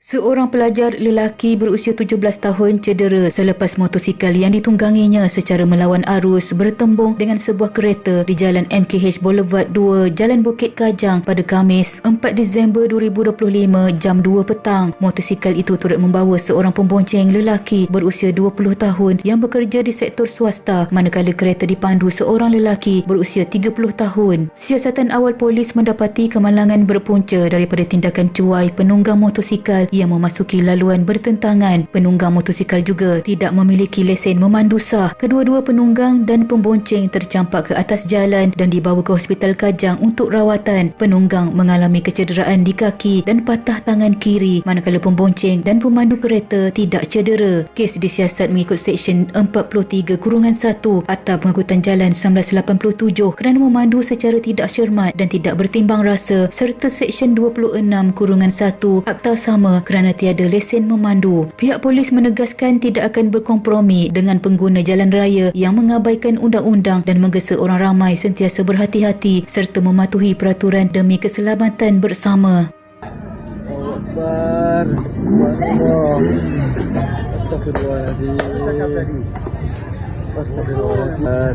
Seorang pelajar lelaki berusia 17 tahun cedera selepas motosikal yang ditungganginya secara melawan arus bertembung dengan sebuah kereta di Jalan MKH Boulevard 2, Jalan Bukit Kajang pada Khamis 4 Disember 2025 jam 2 petang. Motosikal itu turut membawa seorang pembonceng lelaki berusia 20 tahun yang bekerja di sektor swasta manakala kereta dipandu seorang lelaki berusia 30 tahun. Siasatan awal polis mendapati kemalangan berpunca daripada tindakan cuai penunggang motosikal yang memasuki laluan bertentangan. Penunggang motosikal juga tidak memiliki lesen memandu sah. Kedua-dua penunggang dan pembonceng tercampak ke atas jalan dan dibawa ke Hospital Kajang untuk rawatan. Penunggang mengalami kecederaan di kaki dan patah tangan kiri manakala pembonceng dan pemandu kereta tidak cedera. Kes disiasat mengikut Seksyen 43 Kurungan 1 Akta Pengangkutan Jalan 1987 kerana memandu secara tidak cermat dan tidak bertimbang rasa serta Seksyen 26 Kurungan 1 Akta sama kerana tiada lesen memandu. Pihak polis menegaskan tidak akan berkompromi dengan pengguna jalan raya yang mengabaikan undang-undang dan menggesa orang ramai sentiasa berhati-hati serta mematuhi peraturan demi keselamatan bersama. Akbar. Subhanallah. Hasta luego. Ah.